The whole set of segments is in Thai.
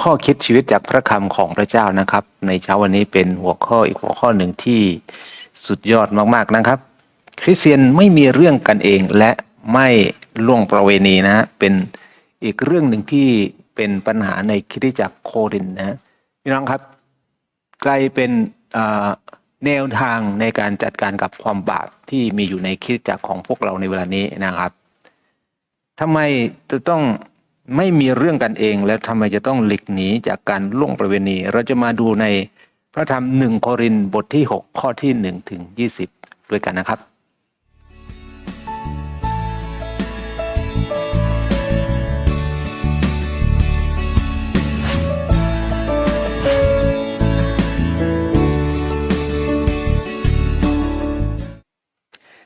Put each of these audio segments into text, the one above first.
ข้อคิดชีวิตจากพระคำของพระเจ้านะครับ ในเช้าวันนี้เป็นหัวข้ออีกหัวข้อหนึ่งที่สุดยอดมากๆนะครับ คริสเตียนไม่มีเรื่องกันเองและไม่ล่วงประเวณีนะฮะเป็นอีกเรื่องหนึ่งที่เป็นปัญหาในคริสตจักรโครินนะพี่น้องครับกลายเป็นแนวทางในการจัดการกับความบาปที่มีอยู่ในคริสตจักรของพวกเราในเวลานี้นะครับทำไมจะต้อง ไม่มีเรื่องกันเอง และทำไมจะต้องหลีกหนีจากการล่วงประเวณี เราจะมาดูในพระธรรมหนึ่งโครินบทที่ 6 ข้อที่1ถึง20 ด้วยกันนะครับ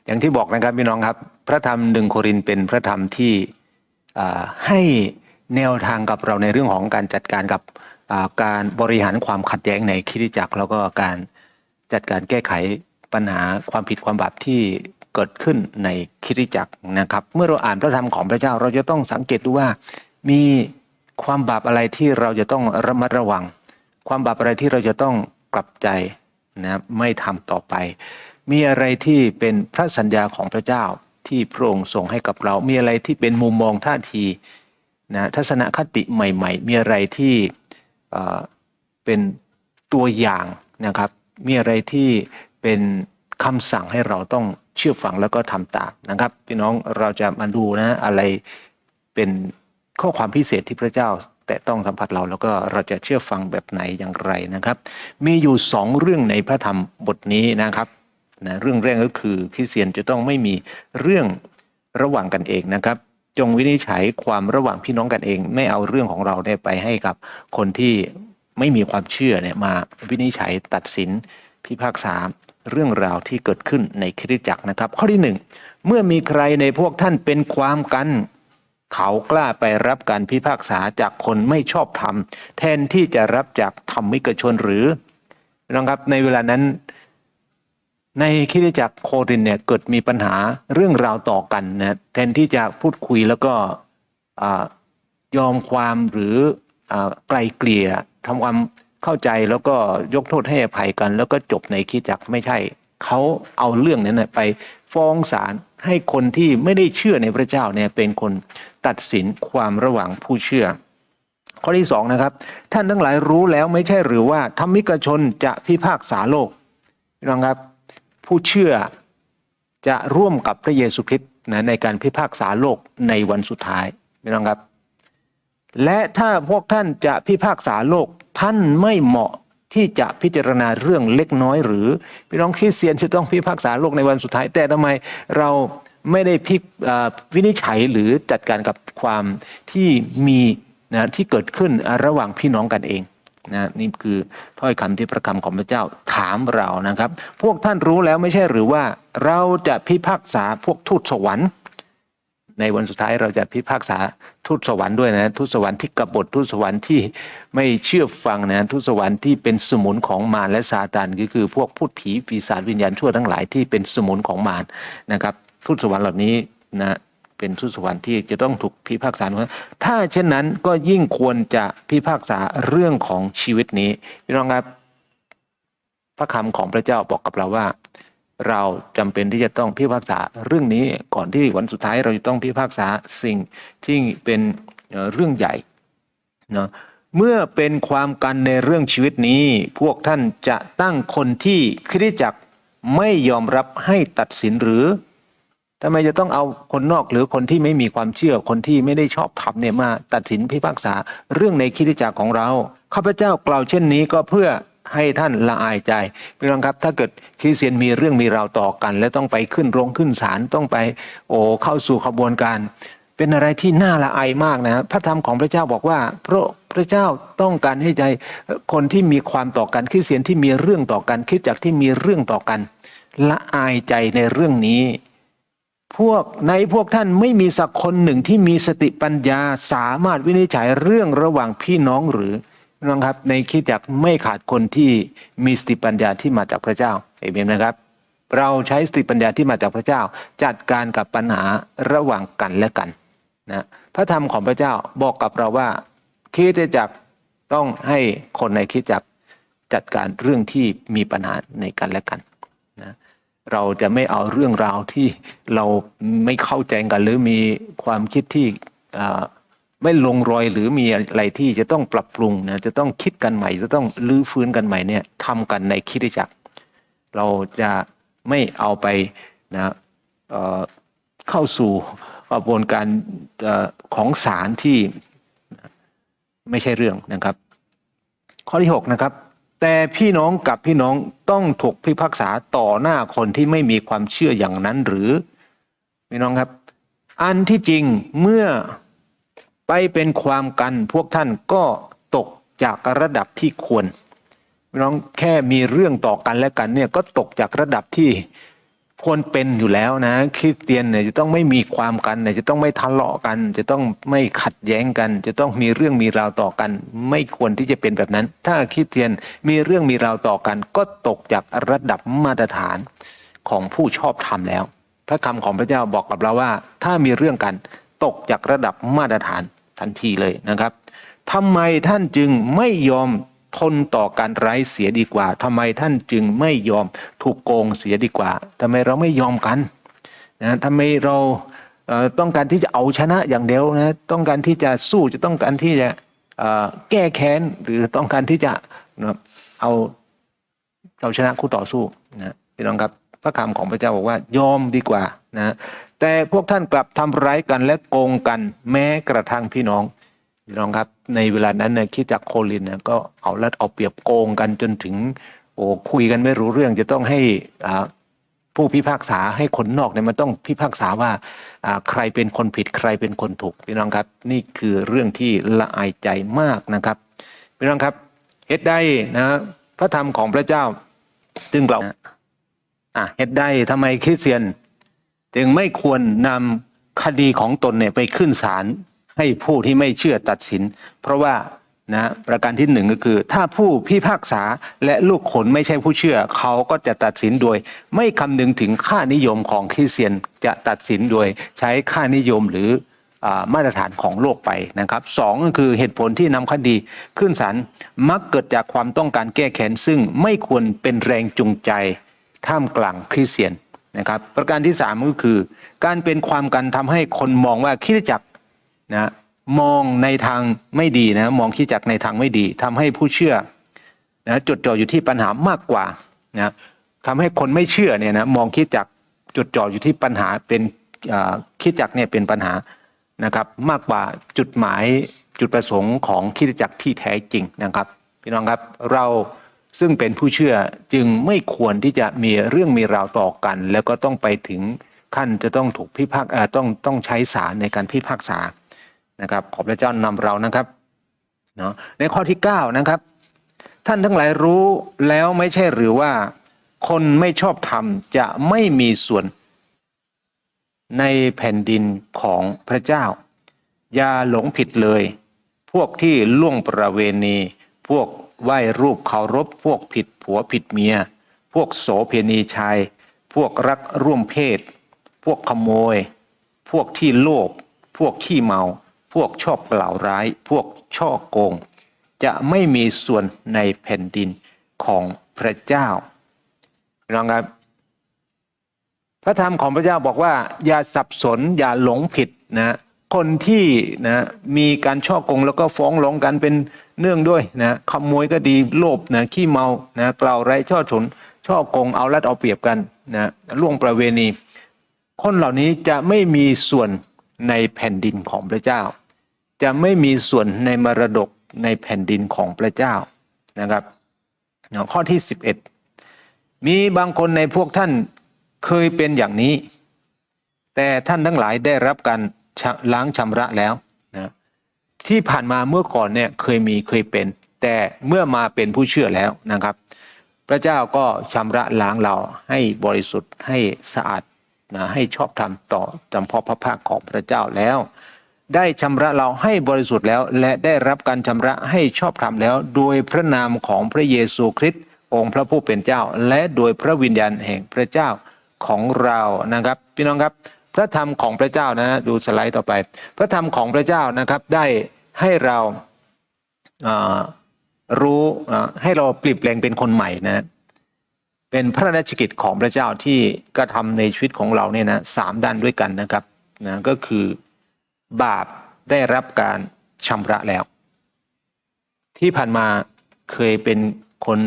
อย่างที่บอกนะครับพี่น้องครับ พระธรรมหนึ่งโครินเป็นพระธรรมที่ให้ แนวทางกับเราในเรื่องของการจัดการกับการบริหารความขัดแย้งในคริจักรแล้วก็การจัดการแก้ไขปัญหาความผิดความบาปที่เกิดขึ้นในคริจักรนะครับ เมื่อเราอ่านพระธรรมของพระเจ้า เราจะต้องสังเกตดูว่ามีความบาปอะไรที่เราจะต้องระมัดระวัง ความบาปอะไรที่เราจะต้องกลับใจนะไม่ทำต่อไป มีอะไรที่เป็นพระสัญญาของพระเจ้าที่พระองค์ทรงให้กับเรา มีอะไรที่เป็นมุมมองท่าที นะทัศนคติใหม่ ๆ มีอะไรที่เป็นตัวอย่างนะครับ มีอะไรที่เป็นคำสั่งให้เราต้องเชื่อฟังแล้วก็ทำตามนะครับ พี่น้องเราจะมาดูนะอะไรเป็นข้อความพิเศษที่พระเจ้าแต่ต้องสัมผัสเราแล้วก็เราจะเชื่อฟังแบบไหนอย่างไรนะครับ มีอยู่สองเรื่องในพระธรรมบทนี้นะครับนะเรื่องแรกก็คือคริสเตียนจะต้องไม่มีเรื่องระหว่างกันเองนะครับ จงวินิจฉัยความระหว่างพี่น้องกันเอง ไม่เอาเรื่องของเราเนี่ยไปให้กับคนที่ไม่มีความเชื่อเนี่ยมาวินิจฉัยตัดสินพิพากษาเรื่องราวที่เกิดขึ้นในคริสตจักรนะครับ ข้อที่หนึ่งเมื่อมีใครในพวกท่านเป็นความกัน เขากล้าไปรับการพิพากษาจากคนไม่ชอบธรรม แทนที่จะรับจากธรรมิกชนหรือนะครับในเวลานั้น ในคริสตจักรโครินเนี่ยเกิดมีปัญหาเรื่องราวต่อกันนะแทนที่จะพูดคุยแล้วก็ยอมความหรือไกลเกลี่ยทำความเข้าใจแล้วก็ยกโทษให้อภัยกัน แล้วก็จบในคริสตจักรไม่ใช่เขาเอาเรื่องนั้นนะไปฟ้องศาลให้คนที่ไม่ได้เชื่อในพระเจ้าเนี่ยเป็นคนตัดสินความระหว่างผู้เชื่อ ข้อที่สองนะครับ ท่านทั้งหลายรู้แล้วไม่ใช่หรือว่าธรรมิกชนจะพิพากษาโลกน้ครับ ผู้เชื่อจะร่วมกับพระเยซูคริสต์นะในการพิพากษาโลกในวันสุดท้ายพี่น้องครับ และถ้าพวกท่านจะพิพากษาโลกท่านไม่เหมาะที่จะพิจารณาเรื่องเล็กน้อย หรือพี่น้องคริสเตียนจะต้องพิพากษาโลกในวันสุดท้าย แต่ทำไมเราไม่ได้พิวินิจฉัยหรือจัดการกับความที่มีนะที่เกิดขึ้นระหว่างพี่น้องกันเอง นะนี่คือถ้อยคำที่พระคำของพระเจ้าถามเรานะครับ พวกท่านรู้แล้วไม่ใช่หรือว่าเราจะพิพากษาพวกทูตสวรรค์ ในวันสุดท้ายเราจะพิพากษาทูตสวรรค์ด้วยนะทูตสวรรค์ที่กบฏทูตสวรรค์ที่ไม่เชื่อฟังนะทูตสวรรค์ที่เป็นสมุนของมารและซาตานก็คือพวกพูดผีปีศาจวิญญาณชั่วทั้งหลายที่เป็นสมุนของมารนะครับทูตสวรรค์เหล่านี้นะ เป็นทูตสวรรค์ที่จะต้องถูกพิพากษาถ้าเช่นนั้นก็ยิ่งควรจะพิพากษาเรื่องของชีวิตนี้พี่น้องครับพระคำของพระเจ้าบอกกับเราว่า เราจำเป็นที่จะต้องพิพากษาเรื่องนี้ก่อนที่วันสุดท้ายเราจะต้องพิพากษาสิ่งที่เป็นเอ่อเรื่องใหญ่เนาะเมื่อเป็นความกันในเรื่องชีวิตนี้ พวกท่านจะตั้งคนที่คริสตจักรไม่ยอมรับให้ตัดสินหรือ ทำไมจะต้องเอาคนนอกหรือคนที่ไม่มีความเชื่อคนที่ไม่ได้ชอบธรรมเนี่ยมาตัดสินพิพากษาเรื่องในคริสตจักรของเราข้าพเจ้ากล่าวเช่นนี้ก็เพื่อให้ท่านละอายใจพี่น้องครับ ถ้าเกิดคริสเตียนมีเรื่องมีราวต่อกัน และต้องไปขึ้นโรงขึ้นศาลต้องไป โอ้เข้าสู่ขบวนการ เป็นอะไรที่น่าละอายมากนะพระธรรมของพระเจ้าบอกว่า พระพระเจ้าต้องการให้ใจคนที่มีความต่อกันคริสเตียนที่มีเรื่องต่อกันคิดจักที่มีเรื่องต่อกันละอายใจในเรื่องนี้ พวกในพวกท่านไม่มีสักคนหนึ่งที่มีสติปัญญาสามารถวินิจฉัยเรื่องระหว่างพี่น้องหรือน้องครับ ในคิดจักไม่ขาดคนที่มีสติปัญญาที่มาจากพระเจ้าเอเมนนะครับ เราใช้สติปัญญาที่มาจากพระเจ้า จัดการกับปัญหาระหว่างกันและกันนะพระธรรมของพระเจ้าบอกกับเราว่าคิดจักต้องให้คนในคิดจักจัดการเรื่องที่มีปัญหาในกันและกัน เราจะไม่เอาเรื่องราวที่เราไม่เข้าใจกัน หรือมีความคิดที่ไม่ลงรอยหรือมีอะไรที่จะต้องปรับปรุงนะจะต้องคิดกันใหม่ จะต้องรื้อฟื้นกันใหม่เนี่ยทำกันในคิดจักร เราจะไม่เอาไปนะเเข้าสู่กระบวนการอของศาลที่ไม่ใช่เรื่องนะครับ ข้อที่ 6 นะครับ แต่พี่น้องกับพี่น้องต้องถูกพิพากษาต่อหน้าคนที่ไม่มีความเชื่ออย่างนั้นหรือพี่น้องครับ อันที่จริงเมื่อไปเป็นความกันพวกท่านก็ตกจากระดับที่ควรพี่น้องแค่มีเรื่องต่อกันและกันเนี่ยก็ตกจากระดับที่ ควรเป็นอยู่แล้วนะคริสเตียนเนี่ยจะต้องไม่มีความกันเนี่ยจะต้องไม่ทะเลาะกัน จะต้องไม่ขัดแย้งกัน จะต้องมีเรื่องมีราวต่อกัน ไม่ควรที่จะเป็นแบบนั้น ถ้าคริสเตียนมีเรื่องมีราวต่อกัน ก็ตกจากระดับมาตรฐานของผู้ชอบธรรมแล้ว พระคำของพระเจ้าบอกกับเราว่า ถ้ามีเรื่องกันตกจากระดับมาตรฐานทันทีเลยนะครับทำไมท่านจึงไม่ยอม ทนต่อการไร้เสียดีกว่าทำไมท่านจึงไม่ยอมถูกโกงเสียดีกว่าทำไมเราไม่ยอมกันนะทำไมเราเต้องการที่จะเอาชนะอย่างเดียวนะต้องการที่จะสู้จะต้องการที่จะแก้แค้นหรือต้องการที่จะเอาเราชนะคู่ต่อสู้นะพี่น้องครับพระคำของพระเจ้าบอกว่ายอมดีกว่านะแต่พวกท่านกลับทำร้ายกันและโกงกันแม้กระทั่งพี่น้อง พี่น้องครับในเวลานั้นเนี่ยคิดจากโคลินเนี่ยก็เอารัดเอาเปรียบโกงกันจนถึง โอ้คุยกันไม่รู้เรื่องจะต้องให้อ่าผู้พิพากษาให้คนนอกเนี่ยมันต้องพิพากษาว่าใครเป็นคนผิดใครเป็นคนถูกพี่น้องครับ นี่คือเรื่องที่ละอายใจมากนะครับพี่น้องครับเหตุใดนะพระธรรมของพระเจ้าจึงกล่าวอะเหตุใดทำไมคริสเตียน จึงไม่ควรนำคดีของตนเนี่ยไปขึ้นศาล ให้ผู้ที่ไม่เชื่อตัดสิน เพราะว่านะประการที่หนึ่งก็คือ ถ้าผู้พิพากษาและลูกขนไม่ใช่ผู้เชื่อ เขาก็จะตัดสินโดย ไม่คำนึงถึงค่านิยมของคริสเตียนจะตัดสินโดยใช้ค่านิยมหรืออมาตรฐานของโลกไปนะครับสองก็คือเหตุผลที่นำคดีขึ้นศาลมักเกิดจากความต้องการแก้แค้นซึ่งไม่ควรเป็นแรงจูงใจท่ามกลางคริสเตียนนะครับ ประการที่สามก็คือ การเป็นความกันทำให้คนมองว่าคริสตจักร นะมองในทางไม่ดีนะมองคริสตจักในทางไม่ดีทำให้ผู้เชื่อนะจดจ่ออยู่ที่ปัญหามากกว่านะทำให้คนไม่เชื่อเนี่ยนะมองคิดจักจดจ่ออยู่ที่ปัญหาเป็นคิดจักเนี่ยเป็นปัญหานะครับ มากกว่าจุดหมายจุดประสงค์ของคิดจักที่แท้จริงนะครับพี่น้องครับเราซึ่งเป็นผู้เชื่อจึงไม่ควรที่จะมีเรื่องมีราวต่อกัน แล้วก็ต้องไปถึงขั้นจะต้องถูกพิพากต้องต้องใช้ศาลในการพิพากษา นะครับขอบพระเจ้านำเรานะครับเนาะในข้อที่9นะครับ ท่านทั้งหลายรู้แล้วไม่ใช่หรือว่า คนไม่ชอบธรรมจะไม่มีส่วนในแผ่นดินของพระเจ้า อย่าหลงผิดเลย พวกที่ล่วงประเวณี พวกไหว้รูปเคารพ พวกผิดผัวผิดเมีย พวกโสเพณีชาย พวกรักร่วมเพศ พวกขโมย พวกที่โลภพวกขี้เมา พวกชอบกล่าวร้าย พวกช่อโกง จะไม่มีส่วนในแผ่นดินของพระเจ้าน้องครับพระธรรมของพระเจ้าบอกว่า อย่าสับสนอย่าหลงผิดนะคนที่นะมีการช่อโกงแล้วก็ฟ้องร้องกันเป็นเนื่องด้วยนะขโมยก็ดีโลภนะขี้เมานะกล่าวไร้ช่อฉนช่อโกงเอารัดเอาเปรียบกันนะล่วงประเวณี คนเหล่านี้จะไม่มีส่วนในแผ่นดินของพระเจ้า จะไม่มีส่วนในมรดกในแผ่นดินของพระเจ้านะครับข้อที่ 11 มีบางคนในพวกท่านเคยเป็นอย่างนี้ แต่ท่านทั้งหลายได้รับการล้างชำระแล้วนะที่ผ่านมาเมื่อก่อนเนี่ยเคยมีเคยเป็น แต่เมื่อมาเป็นผู้เชื่อแล้วนะครับ พระเจ้าก็ชำระล้างเราให้บริสุทธิ์ให้สะอาดนะให้ชอบธรรมต่อจำเพาะพระภาคของพระเจ้าแล้ว ได้ชำระเราให้บริสุทธิ์แล้ว และได้รับการชำระให้ชอบธรรมแล้ว โดยพระนามของพระเยซูคริสต์องค์พระผู้เป็นเจ้า และโดยพระวิญญาณแห่งพระเจ้าของเรานะครับ พี่น้องครับพระธรรมของพระเจ้านะดูสไลด์ต่อไป พระธรรมของพระเจ้านะครับได้ให้เราอ่ารู้ให้เราเปลี่ยนแปลงเป็นคนใหม่นะเป็นพระราชกิจของพระเจ้าที่กระทำในชีวิตของเราเนี่ยนะสามด้านด้วยกันนะครับนะก็คือ บาปได้รับการชำระแล้ว ที่ผ่านมาเคยเป็นคน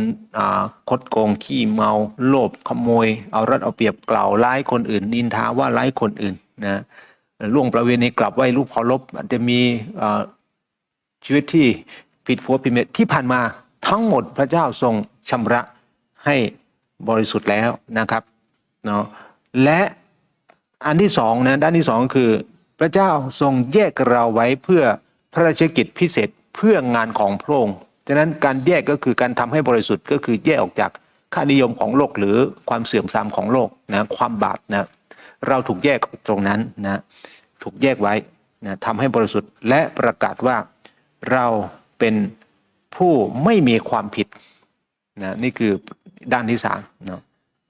คดโกงขี้เมาโลภขโมย เอารัดเอาเปรียบกล่าวร้ายคนอื่น นินทาว่าร้ายคนอื่นนะล่วงประเวณีกลับไหวลูกเคารพอาจจะมีชีวิตที่ผิดผัวผิดเมียที่ผ่านมาทั้งหมดพระเจ้าทรงชำระให้บริสุทธิ์แล้วนะครับเนาะและอันที่สองนะด้านที่สองคือ พระเจ้าทรงแยกเราไว้เพื่อพระราชกิจพิเศษเพื่องานของพระองค์ฉะนั้นการแยกก็คือการทำให้บริสุทธิ์ก็คือแยกออกจากค่านิยมของโลกหรือความเสื่อมทรามของโลกนะความบาปนะเราถูกแยกตรงนั้นนะถูกแยกไว้นะทำให้บริสุทธิ์และประกาศว่าเราเป็นผู้ไม่มีความผิดนะนี่คือด้านที่สามเนาะ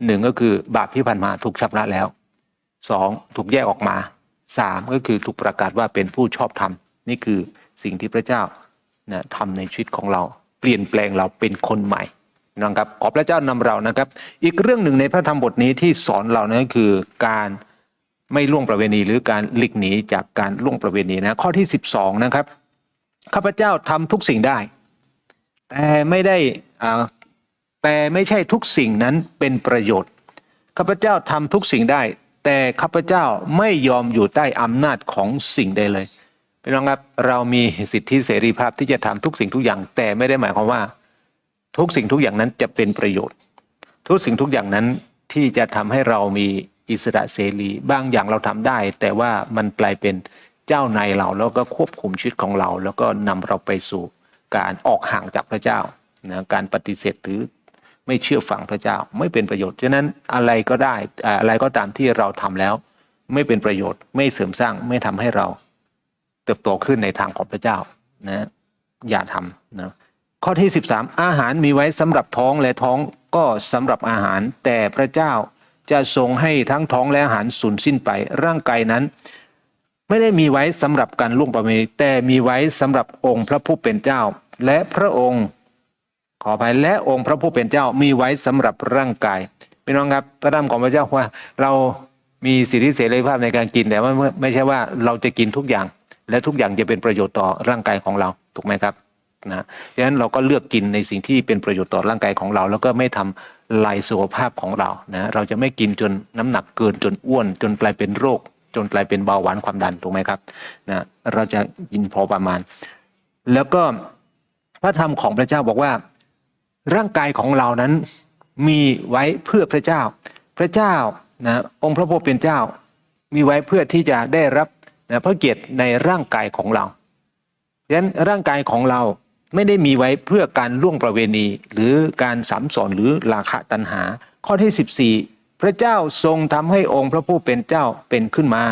หนึ่งก็คือบาปที่ผ่านมาถูกชำระแล้วสองถูกแยกออกมา สามก็คือถูกประกาศว่าเป็นผู้ชอบธรรม นี่คือสิ่งที่พระเจ้านะทำในชีวิตของเรา เปลี่ยนแปลงเราเป็นคนใหม่นะครับขอพระเจ้านำเรานะครับ อีกเรื่องหนึ่งในพระธรรมบทนี้ที่สอนเรานะคือการไม่ล่วงประเวณีหรือการหลีกหนีจากการล่วงประเวณีนะข้อที่ 12 นะครับข้าพเจ้าทำทุกสิ่งได้ แต่ไม่ได้อ่าแต่ไม่ใช่ทุกสิ่งนั้นเป็นประโยชน์ข้าพเจ้าทำทุกสิ่งได้ แต่ข้าพเจ้าไม่ยอมอยู่ใต้อำนาจของสิ่งใดเลยพี่น้องครับเรามีสิทธิเสรีภาพที่จะทำทุกสิ่งทุกอย่าง แต่ไม่ได้หมายความว่า ทุกสิ่งทุกอย่างนั้นจะเป็นประโยชน์ ทุกสิ่งทุกอย่างนั้นที่จะทำให้เรามีอิสระเสรีบางอย่างเราทำได้ แต่ว่ามันกลายเป็นเจ้านายเราแล้วก็ควบคุมชีวิตของเรา แล้วก็นำเราไปสู่การออกห่างจากพระเจ้านะการปฏิเสธหรือ ไม่เชื่อฟังพระเจ้าไม่เป็นประโยชน์ฉะนั้นอะไรก็ได้อะไรก็ตามที่เราทำแล้ว ไม่เป็นประโยชน์ ไม่เสริมสร้างไม่ทำให้เราเติบโตขึ้นในทางของพระเจ้านะอย่าทำนะข้อที่ 13 อาหารมีไว้สำหรับท้องและท้องก็สำหรับอาหาร แต่พระเจ้าจะทรงให้ทั้งท้องและอาหารสูญสิ้นไป ร่างกายนั้น ไม่ได้มีไว้สำหรับการล่วงประเวณีแต่มีไว้สำหรับองค์พระผู้เป็นเจ้า และพระองค์ ขออภัยและองค์พระผู้เป็นเจ้ามีไว้สำหรับร่างกายพี่น้องครับพระธรรมของพระเจ้าว่าเรามีสิทธิเสรีภาพในการกินแต่ว่าไม่ไม่ใช่ว่าเราจะกินทุกอย่าง และทุกอย่างจะเป็นประโยชน์ต่อร่างกายของเราถูกไหมครับนะดังนั้นเราก็เลือกกินในสิ่งที่เป็นประโยชน์ต่อร่างกายของเรา แล้วก็ไม่ทำลายสุขภาพของเรานะเราจะไม่กินจนน้ำหนักเกินจนอ้วน จนกลายเป็นโรค จนกลายเป็นเบาหวานความดันถูกไหมครับนะเราจะกินพอประมาณ แล้วก็พระธรรมของพระเจ้าบอกว่า ร่างกายของเรานั้นมีไว้เพื่อพระเจ้า พระเจ้านะองค์พระผู้เป็นเจ้า มีไว้เพื่อที่จะได้รับนะพระเกียรติในร่างกายของเราดังนั้นร่างกายของเราไม่ได้มีไว้เพื่อการล่วงประเวณี หรือการสามสอนหรือราคะตัณหา ข้อที่ 14 พระเจ้าทรงทำให้องค์พระผู้เป็นเจ้าเป็นขึ้นมา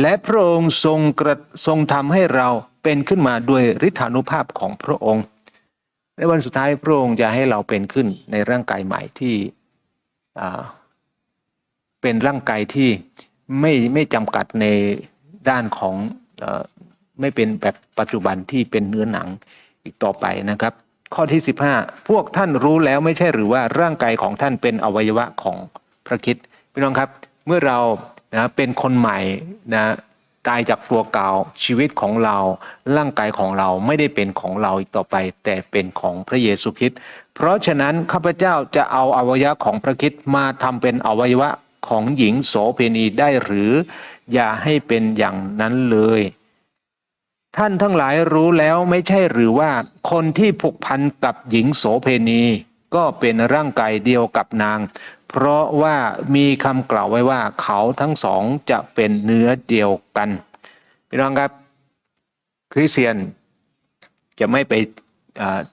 และพระองค์ทรงกระทรงทำให้เราเป็นขึ้นมาด้วยฤทธานุภาพของพระองค์ ในวันสุดท้ายพระองค์จะให้เราเป็นขึ้นในร่างกายใหม่ที่เป็นร่างกายที่ไม่ไม่จำกัดในด้านของอไม่เป็นแบบปัจจุบันที่เป็นเนื้อหนังอีกต่อไปนะครับ ข้อที่ 15 พวกท่านรู้แล้วไม่ใช่หรือว่าร่างกายของท่านเป็นอวัยวะของพระคิดพี่น้องครับ เมื่อเรานะเป็นคนใหม่นะ ตายจากตัวเก่าชีวิตของเรา ร่างกายของเราไม่ได้เป็นของเราอีกต่อไป แต่เป็นของพระเยซูคริสต์เพราะฉะนั้นข้าพเจ้าจะเอาอวัยวะของพระคริสต์มาทำเป็นอวัยวะของหญิงโสเพณีได้หรือ อย่าให้เป็นอย่างนั้นเลย ท่านทั้งหลายรู้แล้วไม่ใช่หรือว่าคนที่ผูกพันกับหญิงโสเพณี ก็เป็นร่างกายเดียวกับนาง เพราะว่ามีคำกล่าวไว้ว่าเขาทั้งสองจะเป็นเนื้อเดียวกันพี่น้องครับคริสเตียนจะไม่ไป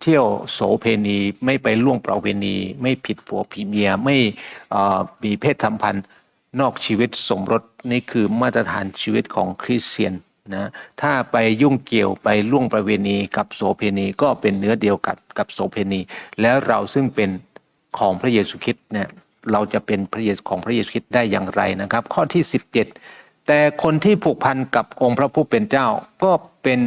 เที่ยวโสเพณีไม่ไปล่วงประเวณี ไม่ผิดผัวผิดเมียไม่มีเพศสัมพันธ์นอกชีวิตสมรสนี่คือมาตรฐานชีวิตของคริสเตียนนะถ้าไปยุ่งเกี่ยวไปล่วงประเวณีกับโสเพณีก็เป็นเนื้อเดียวกับกับโสเพณี แล้วเราซึ่งเป็นของพระเยซูคริสต์เนี่ย เราจะเป็นพระเยซูของพระเยซูคริสต์ได้อย่างไรนะครับ ข้อที่ 17 แต่คนที่ผูกพันกับองค์พระผู้เป็นเจ้า ก็เป็น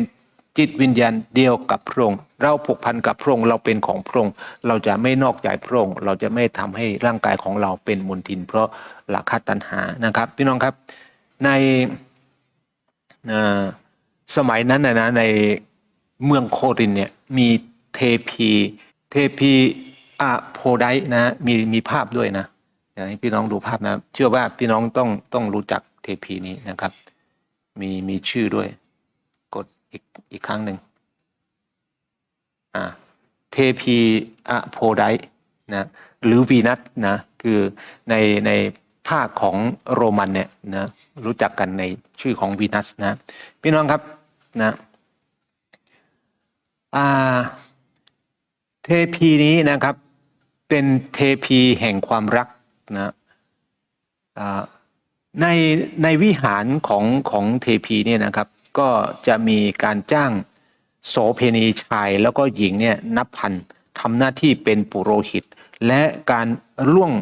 จิตวิญญาณเดียวกับพระองค์เราผูกพันกับพระองค์เราเป็นของพระองค์เราจะไม่นอกใจพระองค์เราจะไม่ทำให้ร่างกายของเราเป็นมลทิน เพราะราคะตัณหานะครับ พี่น้องครับในสมัยนั้นนะในเมืองโครินเนี่ยมีเทพีเทพี อะโพไดนะมีมีภาพด้วยนะอยากให้พี่น้องดูภาพนะ เชื่อว่าพี่น้องต้องต้องรู้จักเทพีนี้นะครับ มีมีชื่อด้วย กดอีกอีกครั้งหนึ่งอ่าเทพีอะโพไดนะหรือวีนัสนะคือในในภาคของโรมันเนี่ยนะรู้จักกันในชื่อของวีนัสนะพี่น้องครับนะอ่าเทพีนี้นะครับ เป็นเทพีแห่งความรักนะในในวิหารของของเทพีเนี่ยนะครับ ก็จะมีการจ้างโสเพณีชายแล้วก็หญิงเนี่ยนับพันทำหน้าที่เป็นปุโรหิต และการร่วง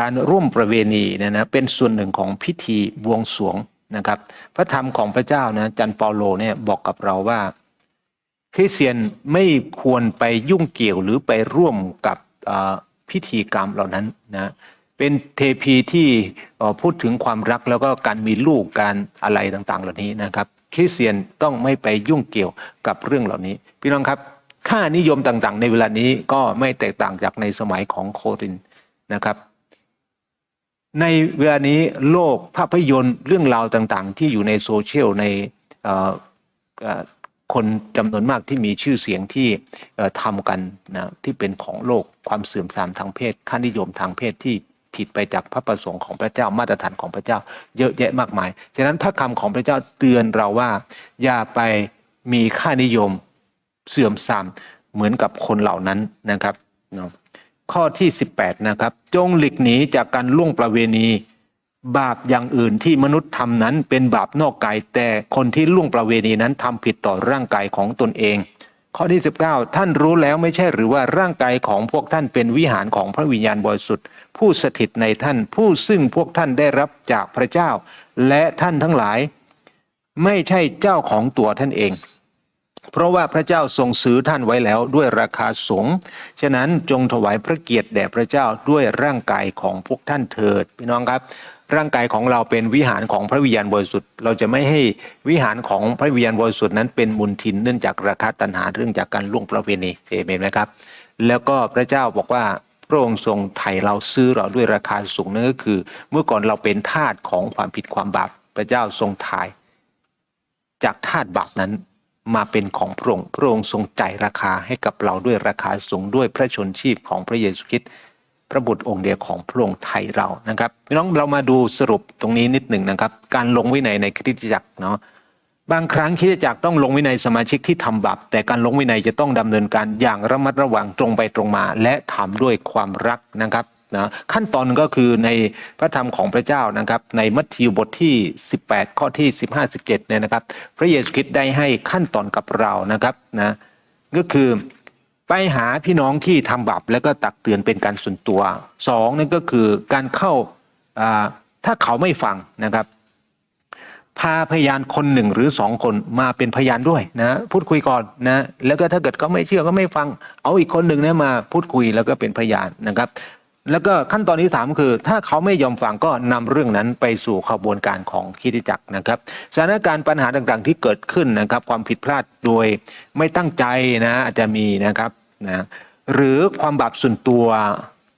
การร่วมประเวณีเนี่ยนะเป็นส่วนหนึ่งของพิธีบวงสรวงนะครับ พระธรรมของพระเจ้านะจันเปาโลเนี่ยบอกกับเราว่าคริสเตียนไม่ควรไปยุ่งเกี่ยวหรือไปร่วมกับ พิธีกรรมเหล่านั้นนะเป็นเทพีที่พูดถึงความรักแล้วก็การมีลูกการอะไรต่างๆ เหล่านี้นะครับคริสเตียนต้องไม่ไปยุ่งเกี่ยวกับเรื่องเหล่านี้ พี่น้องครับค่านิยมต่างๆ ในเวลานี้ก็ไม่แตกต่างจากในสมัยของโครินนะครับ ในเวลานี้โลกภาพยนตร์เรื่องราวต่างๆ ที่อยู่ในโซเชียลใน คนจำนวนมากที่มีชื่อเสียงที่ทำกันนะที่เป็นของโลกความเสื่อมทรามทางเพศค่านิยมทางเพศที่ผิดไปจากพระประสงค์ของพระเจ้ามาตรฐานของพระเจ้า เยอะแยะมากมาย ฉะนั้นพระคำของพระเจ้าเตือนเราว่า อย่าไปมีค่านิยมเสื่อมทรามเหมือนกับคนเหล่านั้นนะครับเนาะข้อที่ 18นะครับจงหลีกหนีจากการล่วงประเวณี บาปอย่างอื่นที่มนุษย์ทำนั้นเป็นบาปนอกกาย แต่คนที่ล่วงประเวณีนั้นทำผิดต่อร่างกายของตนเอง ข้อที่ 19 ท่านรู้แล้วไม่ใช่หรือว่าร่างกายของพวกท่านเป็นวิหารของพระวิญญาณบริสุทธิ์ผู้สถิตในท่านผู้ซึ่งพวกท่านได้รับจากพระเจ้า และท่านทั้งหลาย ไม่ใช่เจ้าของตัวท่านเอง เพราะว่าพระเจ้าทรงซื้อท่านไว้แล้วด้วยราคาสูงฉะนั้นจงถวายพระเกียรติแด่พระเจ้าด้วยร่างกายของพวกท่านเถิดพี่น้องครับ ร่างกายของเราเป็นวิหารของพระวิญญาณบริสุทธิ์ เราจะไม่ให้วิหารของพระวิญญาณบริสุทธิ์นั้นเป็นมุนทินเนื่องจากราคาตัณหาเรื่องจากการล่วงประเวณีเอเมนไหมครับ แล้วก็พระเจ้าบอกว่าพระองค์ทรงไถ่เราซื้อเราด้วยราคาสูงนั่นก็คือ เมื่อก่อนเราเป็นทาสของความผิดความบาปพระเจ้าทรงไถ่จากทาสบาปนั้นมาเป็นของพระองค์พระองค์ทรงจ่ายราคาให้กับเราด้วยราคาสูงด้วยพระชนชีพของพระเยซูคริสต์ พระบุตรองค์เดียวของพระองค์ไทยเรานะครับพี่น้องเรามาดูสรุปตรงนี้นิดหนึ่งนะครับ การลงวินัยในคริสตจักรเนาะบางครั้งคริสตจักรต้องลงวินัยสมาชิกที่ทำบาปแต่การลงวินัยจะต้องดำเนินการอย่างระมัดระวังตรงไปตรงมา และทำด้วยความรักนะครับนะขั้นตอนนึงก็คือในพระธรรมของพระเจ้านะครับ ในมัทธิวบทที่ 18 ข้อที่ 15 17เนี่ยนะครับ พระเยซูคริสต์ได้ให้ขั้นตอนกับเรานะครับนะก็คือ ไปหาพี่น้องที่ทำบาปแล้วก็ตักเตือนเป็นการส่วนตัวสองนั่นก็คือการเข้าถ้าเขาไม่ฟังนะครับ พาพยานคนหนึ่งหรือสองคนมาเป็นพยานด้วยนะพูดคุยก่อนนะแล้วก็ถ้าเกิดเขาไม่เชื่อก็ไม่ฟัง เอาอีกคนหนึ่งนี่มาพูดคุยแล้วก็เป็นพยานนะครับ แล้วก็ขั้นตอนที่สามคือ ถ้าเขาไม่ยอมฟังก็นำเรื่องนั้นไปสู่ขบวนการของคริสตจักรนะครับสถานการณ์ปัญหาต่างๆที่เกิดขึ้นนะครับ ความผิดพลาดโดยไม่ตั้งใจนะอาจจะมีนะครับนะหรือความบาปส่วนตัว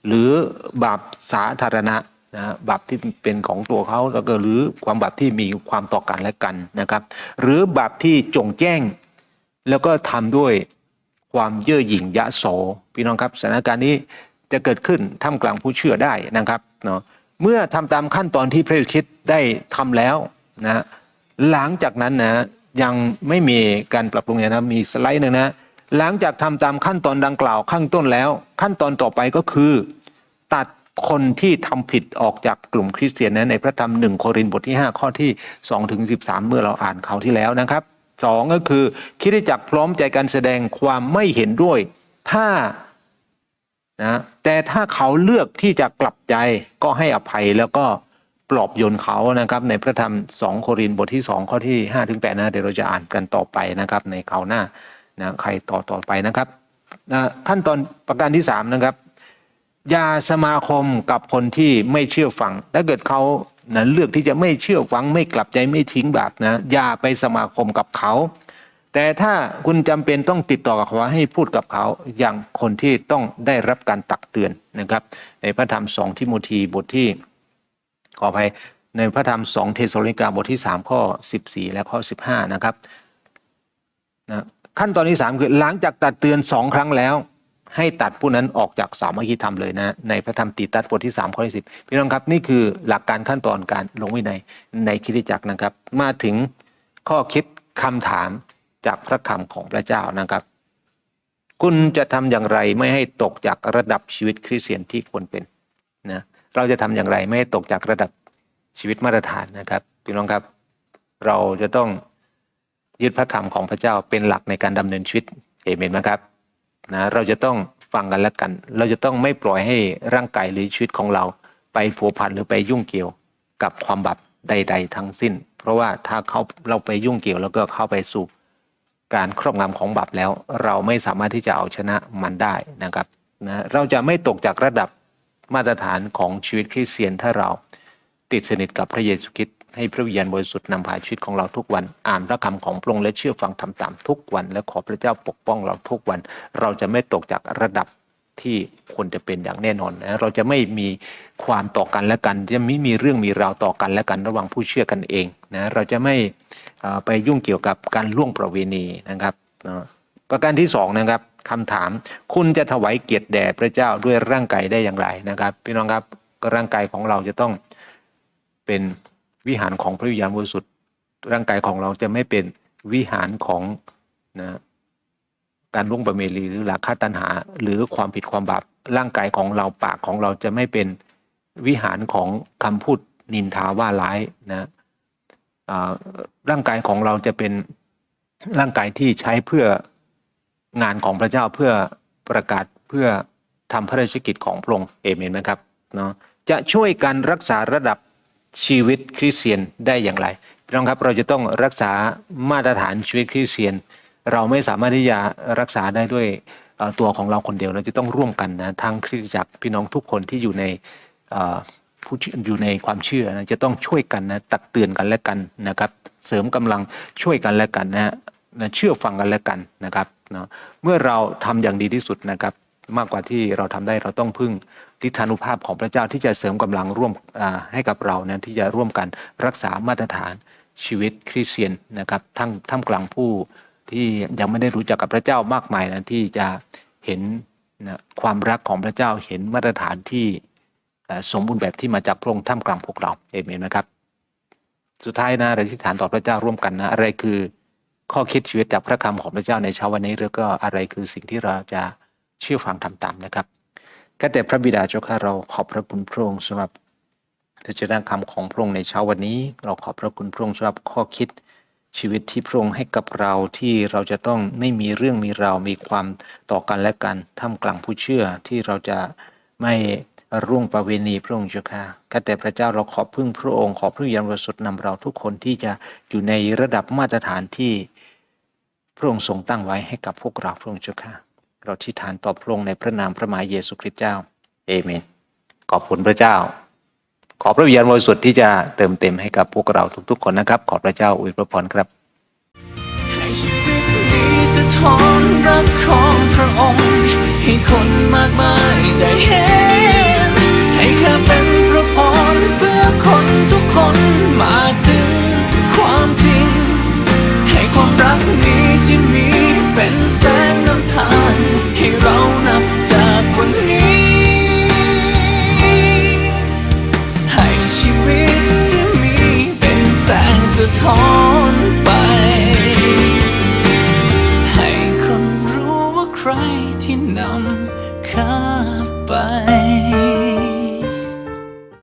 หรือบาปสาธารณะนะบาปที่เป็นของตัวเขาแล้วก็หรือความบาปที่มีความต่อกันและกันนะครับ หรือบาปที่จงแจ้ง แล้วก็ทำด้วยความเย่อหยิ่งยะโสพี่น้องครับสถานการณ์นี้ จะเกิดขึ้นท่ามกลางผู้เชื่อได้นะครับเนาะเมื่อทำตามขั้นตอนที่พระเยซูคริสต์ได้ทำแล้วนะหลังจากนั้นนะยังไม่มีการปรับปรุงนะมีสไลด์หนึ่งนะหลังจากทำตามขั้นตอนดังกล่าวข้างต้นแล้ว ขั้นตอนต่อไปก็คือ ตัดคนที่ทำผิดออกจากกลุ่มคริสเตียนนะในพระธรรมหนึ่งโครินธ์บทที่ 5 ข้อที่2ถึง13 เมื่อเราอ่านเขาวที่แล้วนะครับสองก็คือคริสตจักพร้อมใจกันแสดงความไม่เห็นด้วย ถ้า นะแต่ถ้าเขาเลือกที่จะกลับใจก็ให้อภัยแล้วก็ปลอบโยนเขานะครับ ในพระธรรมสองโครินธ์บทที่สองข้อที่ห้าถึงแปดนะเดี๋ยวเราจะอ่านกันต่อไปนะครับ ในคราวหน้านะใครต่อต่อไปนะครับนะขั้นตอนประการที่สามนะครับอย่าสมาคมกับคนที่ไม่เชื่อฟัง ถ้าเกิดเขานะเลือกที่จะไม่เชื่อฟังไม่กลับใจไม่ทิ้งบาปนะอย่าไปสมาคมกับเขา แต่ถ้าคุณจำเป็นต้องติดต่อกับเขาให้พูดกับเขาอย่างคนที่ต้องได้รับการตักเตือนนะครับ ในพระธรรมสองทิโมธีบทที่ขออภัยในพระธรรมสองเทสโลนิกาบทที่ 3 ข้อ 14 และข้อ 15 นะครับนะขั้นตอนที่ 3 คือหลังจากตัดเตือนสองครั้งแล้ว ให้ตัดผู้นั้นออกจากสามัคคีธรรมเลยนะ ในพระธรรมตีตัดบทที่ 3 ข้อที่10พี่น้องครับ นี่คือหลักการขั้นตอนการลงวินัยในคริสตจักรนะครับ มาถึงข้อคิดคำถาม จากพระคำของพระเจ้านะครับ คุณจะทำอย่างไรไม่ให้ตกจากระดับชีวิตคริสเตียนที่ควรเป็นนะเราจะทำอย่างไรไม่ให้ตกจากระดับชีวิตมาตรฐานนะครับพี่น้องครับ เราจะต้องยึดพระคำของพระเจ้าเป็นหลักในการดำเนินชีวิตเอเมนไหมครับนะเราจะต้องฟังกันและกัน เราจะต้องไม่ปล่อยให้ร่างกายหรือชีวิตของเราไปผัวพันหรือไปยุ่งเกี่ยวกับความบาปใด ๆ ทั้งสิ้น เพราะว่าถ้าเขาเราไปยุ่งเกี่ยวแล้วก็เข้าไปสู่ การครอบงำของบาปแล้ว เราไม่สามารถที่จะเอาชนะมันได้นะครับนะเราจะไม่ตกจากระดับมาตรฐานของชีวิตคริสเตียนถ้าเราติดสนิทกับพระเยซูคริสต์ให้พระวิญญาณบริสุทธิ์นำพาชีวิตของเราทุกวัน อ่านพระคำของพระองค์และเชื่อฟังทำตามทุกวัน และขอพระเจ้าปกป้องเราทุกวัน เราจะไม่ตกจากระดับ ที่ควรจะเป็นอย่างแน่นอนนะเราจะไม่มีความต่อกันและกัน จะไม่มีเรื่องมีราวต่อกันและกันระหว่างผู้เชื่อกันเองนะเราจะไม่ไปยุ่งเกี่ยวกับการล่วงประเวณีนะครับนะประการที่สองนะครับคำถามคุณจะถวายเกียรติแด่พระเจ้าด้วยร่างกายได้อย่างไรนะครับพี่น้องครับร่างกายของเราจะต้องเป็นวิหารของพระวิญญาณบริสุทธิ์ร่างกายของเราจะไม่เป็นวิหารของนะ การล่วงประเวณีหรือราคะตัณหา หรือความผิดความบาปร่างกายของเราปากของเราจะไม่เป็นวิหารของคำพูดนินทาว่าร้ายนะร่างกายของเราจะเป็นร่างกายที่ใช้เพื่องานของพระเจ้าเพื่อประกาศเพื่อทำพระราชกิจของพระองค์เอเมนไหมครับเนาะจะช่วยกันรักษาระดับชีวิตคริสเตียนได้อย่างไรพี่น้องครับเราจะต้องรักษามาตรฐานชีวิตคริสเตียน เราไม่สามารถที่จะรักษาได้ด้วยตัวของเราคนเดียวเราจะต้องร่วมกันนะทั้งคริสตจักรพี่น้องทุกคนที่อยู่ในผู้อยู่ในความเชื่อนะจะต้องช่วยกันนะตักเตือนกันและกันนะครับ เสริมกำลังช่วยกันและกันนะนะเชื่อฟังกันและกันนะครับเนาะเมื่อเราทำอย่างดีที่สุดนะครับ มากกว่าที่เราทำได้เราต้องพึ่งทิฏฐานุภาพของพระเจ้าที่จะเสริมกำลังร่วมให้กับเรานะที่จะร่วมกันรักษามาตรฐานชีวิตคริสเตียนนะครับทั้งท่ามกลางผู้ ที่ยังไม่ได้รู้จักกับพระเจ้ามากมายนะที่จะเห็นนะความรักของพระเจ้าเห็นมาตรฐานที่สมบูรณ์แบบที่มาจากพระองค์ท่ามกลางพวกเราเอเมนนะครับ สุดท้ายนะเราที่ฐานต่อพระเจ้าร่วมกันนะอะไรคือข้อคิดชีวิตจากพระคำของพระเจ้าในเช้าวันนี้แล้วก็อะไรคือสิ่งที่เราจะเชื่อฟังทำตามนะครับข้าแต่พระบิดาเจ้าข้าเราขอบพระคุณพระองค์สำหรับพระเจ้าคำของพระองค์ในเช้าวันนี้ เราขอบพระคุณพระองค์สำหรับข้อคิด ชีวิตที่พระองค์ให้กับเราที่เราจะต้องไม่มีเรื่องมีราวมีความต่อกันและกันท่ามกลางผู้เชื่อที่เราจะไม่ร่วงประเวณีพระองค์เจ้าค่ะข้าแต่พระเจ้าเราขอบพึ่งพระองค์ขอพระวิญญาณบริสุทธิ์นำเราทุกคนที่จะอยู่ในระดับมาตรฐานที่พระองค์ทรงตั้งไว้ให้กับพวกเราพระองค์เจ้าค่ะเราที่ฐานต่อพระองค์ในพระนามพระมหาเยซูคริสต์เจ้า เอเมน ขอบคุณพระเจ้า ขอพระวิญญาณบริสุทธิ์ที่จะเติมเต็มให้กับพวกเราทุกๆ คนนะครับ ขอพระเจ้าอวยพระพรครับความรักนี้ที่มีเป็นแสงนำทางให้เรานำ ท้อนไป ให้คนรู้ว่าใครที่นำ